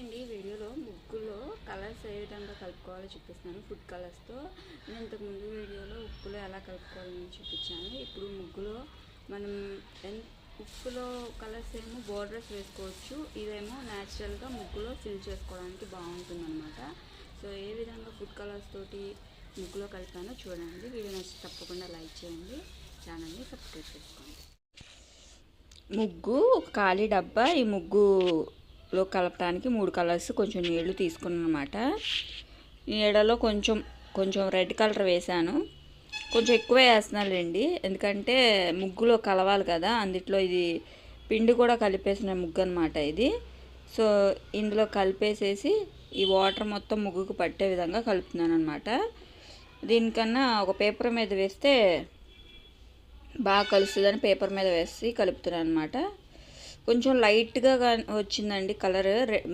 అండి ఈ వీడియోలో ముగ్గులో కలర్స్ ఏ విధంగా కలుపుకోవాలో చూపిస్తున్నాను ఫుడ్ కలర్స్తో నేను ఇంతకుముందు వీడియోలో ఉప్పులో ఎలా కలుపుకోవాలని చూపించాను. ఇప్పుడు ముగ్గులో మనం ఉప్పులో కలర్స్ ఏమో బోర్డర్స్ వేసుకోవచ్చు. ఇదేమో న్యాచురల్గా ముగ్గులో ఫిల్ చేసుకోవడానికి బాగుంటుంది అనమాట సో ఏ విధంగా ఫుడ్ కలర్స్ తోటి ముగ్గులో కలిపానో చూడండి. వీడియో నచ్చి తప్పకుండా లైక్ చేయండి. ఛానల్ని సబ్స్క్రైబ్ చేసుకోండి. ముగ్గు ఒక ఖాళీ డబ్బా. ఈ ముగ్గు లో కలపడానికి మూడు కలర్స్ కొంచెం నీళ్ళు తీసుకున్నాను అనమాట నీడలో కొంచెం కొంచెం రెడ్ కలర్ వేసాను కొంచెం ఎక్కువ వేస్తున్నానండి. ఎందుకంటే ముగ్గులో కలవాలి కదా అందుట్లో ఇది పిండి కూడా కలిపేసిన ముగ్గు అనమాట ఇది. సో ఇందులో కలిపేసేసి ఈ వాటర్ మొత్తం ముగ్గుకు పట్టే విధంగా కలుపుతున్నాను అనమాట దీనికన్నా ఒక పేపర్ మీద వేస్తే బాగా కలుస్తుందని పేపర్ మీద వేసి కలుపుతున్నాను అనమాట కొంచెం లైట్గా వచ్చిందండి కలర్.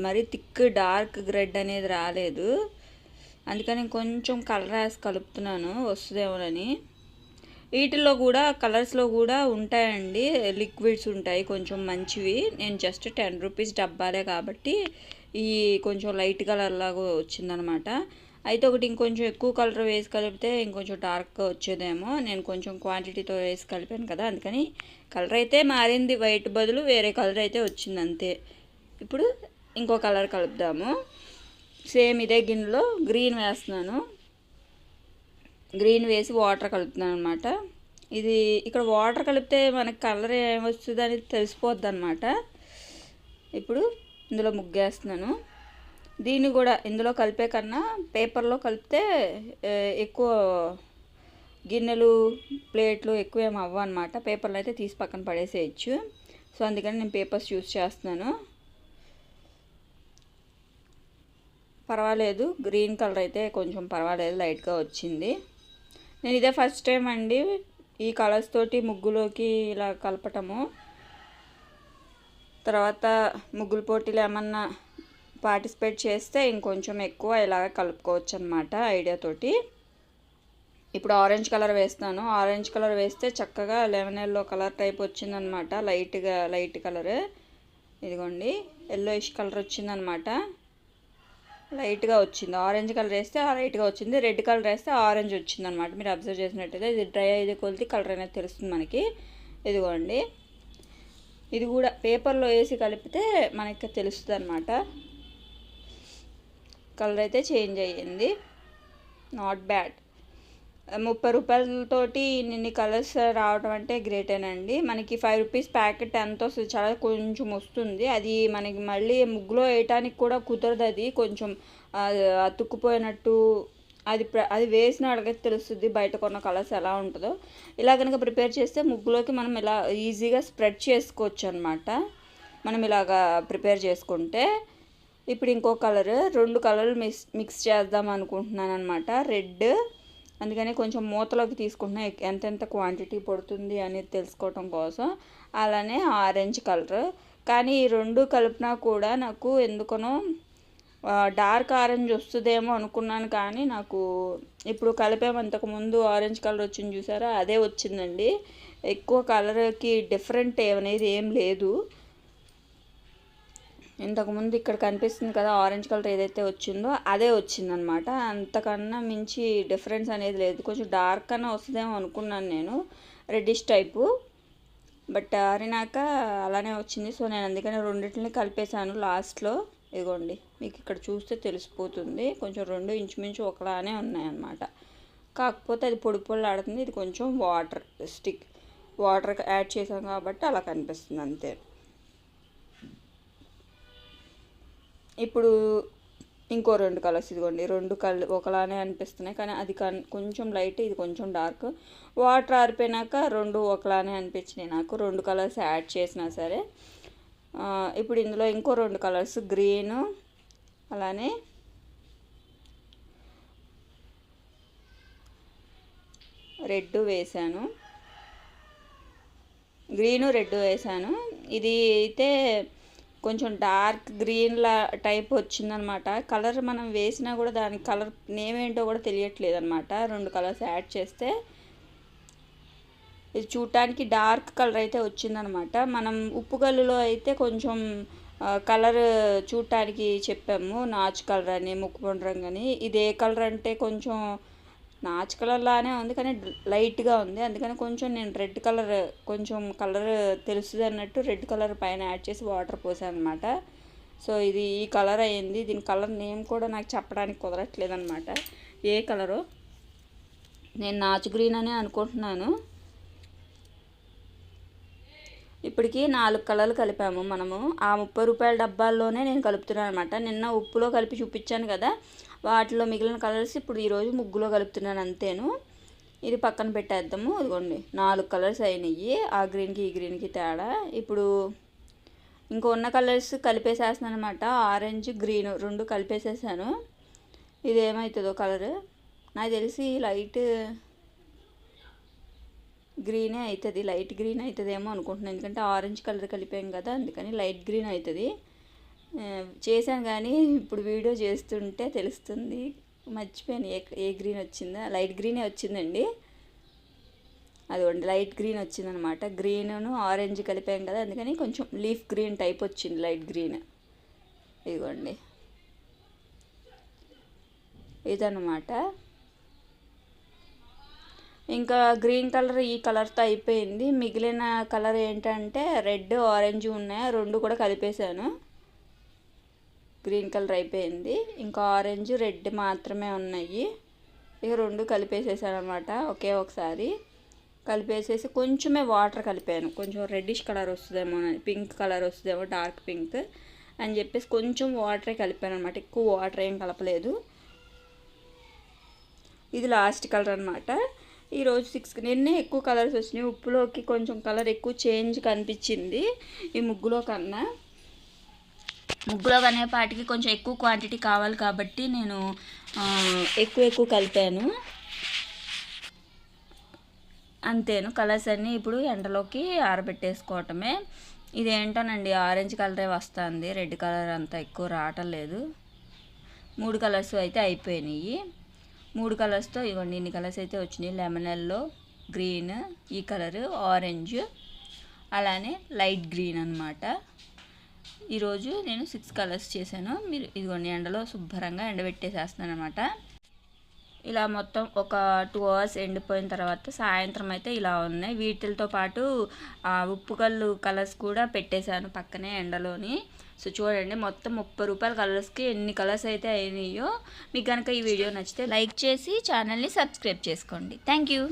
మరి థిక్ డార్క్ రెడ్ అనేది రాలేదు. అందుకని కొంచెం కలర్ వేసి కలుపుతున్నాను వస్తుందేమోనని. వీటిల్లో కూడా కలర్స్లో కూడా ఉంటాయండి. లిక్విడ్స్ ఉంటాయి కొంచెం మంచివి. నేను జస్ట్ టెన్ రూపీస్ డబ్బాలే కాబట్టి ఈ కొంచెం లైట్ కలర్ లాగా వచ్చిందనమాట. అయితే ఒకటి ఇంకొంచెం ఎక్కువ కలర్ వేసి కలిపితే ఇంకొంచెం డార్క్గా వచ్చేదేమో. నేను కొంచెం క్వాంటిటీతో వేసి కలిపాను కదా అందుకని కలర్ అయితే మారింది వైట్ బదులు వేరే కలర్ అయితే వచ్చింది అంతే ఇప్పుడు ఇంకో కలర్ కలుపుదాము. సేమ్ ఇదే గిన్నెలో గ్రీన్ వేస్తున్నాను. గ్రీన్ వేసి వాటర్ కలుపుతున్నాను అనమాట ఇది ఇక్కడ వాటర్ కలిపితే మనకి కలర్ ఏమొస్తుంది అనేది తెలిసిపోద్ది అనమాట ఇప్పుడు ఇందులో ముగ్గేస్తున్నాను. దీన్ని కూడా ఇందులో కలిపే కన్నా పేపర్లో కలిపితే ఎక్కువ గిన్నెలు ప్లేట్లు ఎక్కువ ఏమి అవ్వ అనమాట పేపర్లు అయితే తీసి పక్కన పడేసేయచ్చు. సో అందుకని నేను పేపర్స్ యూస్ చేస్తున్నాను. పర్వాలేదు. గ్రీన్ కలర్ అయితే కొంచెం పర్వాలేదు లైట్గా వచ్చింది. నేను ఇదే ఫస్ట్ టైం అండి ఈ కలర్స్ తోటి ముగ్గులోకి ఇలా కలపటము. తర్వాత ముగ్గుల పోటీలు ఏమన్నా పార్టిసిపేట్ చేస్తే ఇంకొంచెం ఎక్కువ ఇలాగ కలుపుకోవచ్చు అనమాట ఐడియాతోటి ఇప్పుడు ఆరెంజ్ కలర్ వేస్తాను ఆరెంజ్ కలర్ వేస్తే చక్కగా లెమన్ ఎల్లో కలర్ టైప్ వచ్చిందనమాట. లైట్గా లైట్ కలర్. ఇదిగోండి. ఎల్లోయిష్ కలర్ వచ్చిందనమాట. లైట్గా వచ్చింది. ఆరెంజ్ కలర్ వేస్తే లైట్గా వచ్చింది. రెడ్ కలర్ వేస్తే ఆరెంజ్ వచ్చింది అనమాట మీరు అబ్జర్వ్ చేసినట్టయితే ఇది డ్రై అయితే కొలితే కలర్ అనేది తెలుస్తుంది మనకి. ఇదిగోండి. ఇది కూడా పేపర్లో వేసి కలిపితే మనకి తెలుస్తుంది అనమాట కలర్ అయితే చేంజ్ అయ్యింది. నాట్ బ్యాడ్ ముప్పై రూపాయలతోటి ఇన్ని కలర్స్ రావడం అంటే గ్రేటేనండి మనకి ఫైవ్ రూపీస్ ప్యాకెట్ ఎంత వస్తుంది చాలా కొంచెం వస్తుంది. అది మనకి మళ్ళీ ముగ్గులో వేయటానికి కూడా కుదరదు అది. కొంచెం అతుక్కుపోయినట్టు అది అది వేసిన వాళ్ళకైతే తెలుస్తుంది బయట కొన్న కలర్స్ ఎలా ఉంటుందో. ఇలా కనుక ప్రిపేర్ చేస్తే ముగ్గులోకి మనం ఇలా ఈజీగా స్ప్రెడ్ చేసుకోవచ్చు అనమాట మనం ఇలాగా ప్రిపేర్ చేసుకుంటే. ఇప్పుడు ఇంకో కలర్ రెండు కలర్లు మిక్స్ మిక్స్ చేద్దాం అనుకుంటున్నాను అనమాట రెడ్ అందుకని కొంచెం మూతలోకి తీసుకుంటున్నా. ఎంతెంత క్వాంటిటీ పడుతుంది అనేది తెలుసుకోవటం కోసం అలానే ఆరెంజ్ కలర్ కానీ ఈ రెండు కలిపినా కూడా నాకు ఎందుకనో డార్క్ ఆరెంజ్ వస్తుందేమో అనుకున్నాను కానీ నాకు ఇప్పుడు కలిపాము ముందు ఆరెంజ్ కలర్ వచ్చింది చూసారా? అదే వచ్చిందండి. ఎక్కువ కలర్కి డిఫరెంట్ అనేది ఏం లేదు. ఇంతకుముందు ఇక్కడ కనిపిస్తుంది కదా ఆరెంజ్ కలర్ ఏదైతే వచ్చిందో అదే వచ్చిందనమాట అంతకన్నా మించి డిఫరెన్స్ అనేది లేదు. కొంచెం డార్క్ అన్న వస్తుందేమో అనుకున్నాను నేను. రెడ్డిష్ టైపు బట్ ఆరినాక అలానే వచ్చింది. సో నేను అందుకని రెండింటిని కలిపేశాను లాస్ట్లో ఇదిగోండి. మీకు ఇక్కడ చూస్తే తెలిసిపోతుంది. కొంచెం రెండు ఇంచుమించు ఒకలానే ఉన్నాయన్నమాట. కాకపోతే అది పొడి పొడి ఆడుతుంది. ఇది కొంచెం వాటర్ స్టిక్ వాటర్ యాడ్ చేసాం కాబట్టి అలా కనిపిస్తుంది అంతే. ఇప్పుడు ఇంకో రెండు కలర్స్ ఇదిగోండి. రెండు కల్ ఒకలానే అనిపిస్తున్నాయి. కానీ అది కొంచెం లైట్ ఇది కొంచెం డార్క్. వాటర్ ఆరిపోయినాక రెండు ఒకలానే అనిపించినాయి నాకు. రెండు కలర్స్ యాడ్ చేసినా సరే. ఇప్పుడు ఇందులో ఇంకో రెండు కలర్స్ గ్రీన్ అలానే రెడ్ వేసాను గ్రీను రెడ్ వేసాను ఇది అయితే కొంచెం డార్క్ గ్రీన్లా టైప్ వచ్చిందనమాట. కలర్ మనం వేసినా కూడా దాని కలర్ నేమ్ ఏంటో కూడా తెలియట్లేదు అనమాట రెండు కలర్స్ యాడ్ చేస్తే ఇది చూడటానికి డార్క్ కలర్ అయితే వచ్చిందనమాట. మనం ఉప్పుగల్లులో అయితే కొంచెం కలర్ చూడటానికి చెప్పాము. నాచు కలర్ అని ముక్కు రంగు అని ఇది ఏ కలర్ అంటే కొంచెం నాచు కలర్ లానే ఉంది కానీ లైట్గా ఉంది. అందుకని కొంచెం నేను రెడ్ కలర్ కొంచెం కలర్ తెలుస్తుంది అన్నట్టు రెడ్ కలర్ పైన యాడ్ చేసి వాటర్ పోసాను అనమాట సో ఇది ఈ కలర్ అయ్యింది దీని కలర్ నేమ్ కూడా నాకు చెప్పడానికి కుదరట్లేదు అనమాట ఏ కలరు? నేను నాచు గ్రీన్ అనే అనుకుంటున్నాను. ఇప్పటికి నాలుగు కలర్లు కలిపాము మనము. ఆ ముప్పై రూపాయల డబ్బాల్లోనే నేను కలుపుతున్నాను అనమాట నిన్న ఉప్పులో కలిపి చూపించాను కదా వాటిలో మిగిలిన కలర్స్ ఇప్పుడు ఈరోజు ముగ్గులో కలుపుతున్నాను అంతేను. ఇది పక్కన పెట్టేద్దాము ఇదిగోండి. నాలుగు కలర్స్ అయినాయి. ఆ గ్రీన్కి ఈ గ్రీన్కి తేడా. ఇప్పుడు ఇంకో ఉన్న కలర్స్ కలిపేసేస్తున్నాను అనమాట ఆరెంజ్ గ్రీన్ రెండు కలిపేసేసాను. ఇది ఏమవుతుందో కలర్? నాకు తెలిసి లైట్ గ్రీనే అవుతుంది లైట్ గ్రీన్ అవుతుందేమో అనుకుంటున్నాను ఎందుకంటే ఆరెంజ్ కలర్ కలిపాం కదా అందుకని లైట్ గ్రీన్ అవుతుంది చేశాను కానీ ఇప్పుడు వీడియో చేస్తుంటే తెలుస్తుంది. మర్చిపోయాను ఏ ఏ గ్రీన్ వచ్చిందా? లైట్ గ్రీనే వచ్చిందండి. అదిగోండి లైట్ గ్రీన్ వచ్చిందనమాట. గ్రీను ఆరెంజ్ కలిపాం కదా అందుకని కొంచెం లీఫ్ గ్రీన్ టైప్ వచ్చింది లైట్ గ్రీన్. ఇదిగోండి. ఇదనమాట ఇంకా గ్రీన్ కలర్ ఈ కలర్తో అయిపోయింది. మిగిలిన కలర్ ఏంటంటే రెడ్ ఆరెంజ్ ఉన్నాయి. రెండు కూడా కలిపేశాను. గ్రీన్ కలర్ అయిపోయింది. ఇంకా ఆరెంజ్ రెడ్ మాత్రమే ఉన్నాయి. ఇక రెండు కలిపేసేసాను అనమాట ఒకే ఒకసారి. కలిపేసేసి కొంచెమే వాటర్ కలిపాను. కొంచెం రెడ్డిష్ కలర్ వస్తుందేమో పింక్ కలర్ వస్తుందేమో డార్క్ పింక్ అని చెప్పేసి కొంచెం వాటరే కలిపాను అనమాట ఎక్కువ వాటర్ ఏం కలపలేదు. ఇది లాస్ట్ కలర్ అనమాట ఈరోజు సిక్స్ నిన్నే ఎక్కువ కలర్స్ వచ్చినాయి. ఉప్పులోకి కొంచెం కలర్ ఎక్కువ చేంజ్ కనిపించింది. ఈ ముగ్గులో కన్నా. ముగ్గులో కనేపాటికి కొంచెం ఎక్కువ క్వాంటిటీ కావాలి కాబట్టి నేను ఎక్కువ ఎక్కువ కలిపాను. అంతేను. కలర్స్ అన్నీ ఇప్పుడు ఎండలోకి ఆరబెట్టేసుకోవటమే. ఇదేంటోనండి? ఆరెంజ్ కలరే వస్తుంది. రెడ్ కలర్ అంత ఎక్కువ రావటం లేదు. మూడు కలర్స్ అయితే అయిపోయినాయి. మూడు కలర్స్తో ఇవ్వండి. ఇన్ని కలర్స్ అయితే వచ్చినాయి. Lemon yellow green. ఈ కలర్ ఆరెంజ్. అలానే లైట్ గ్రీన్ అనమాట ఈరోజు నేను సిక్స్ కలర్స్ చేశాను. మీరు ఇదిగోండి ఎండలో శుభ్రంగా ఎండబెట్టేసేస్తున్నాను అనమాట ఇలా మొత్తం ఒక టూ అవర్స్ ఎండిపోయిన తర్వాత సాయంత్రం అయితే ఇలా ఉన్నాయి. వీటితో పాటు ఉప్పు కళ్ళు కలర్స్ కూడా పెట్టేశాను పక్కనే ఎండలోని. సో చూడండి మొత్తం ముప్పై రూపాయల కలర్స్కి ఎన్ని కలర్స్ అయితే అయినాయో మీకు కనుక ఈ వీడియో నచ్చితే లైక్ చేసి ఛానల్ని సబ్స్క్రైబ్ చేసుకోండి. Thank you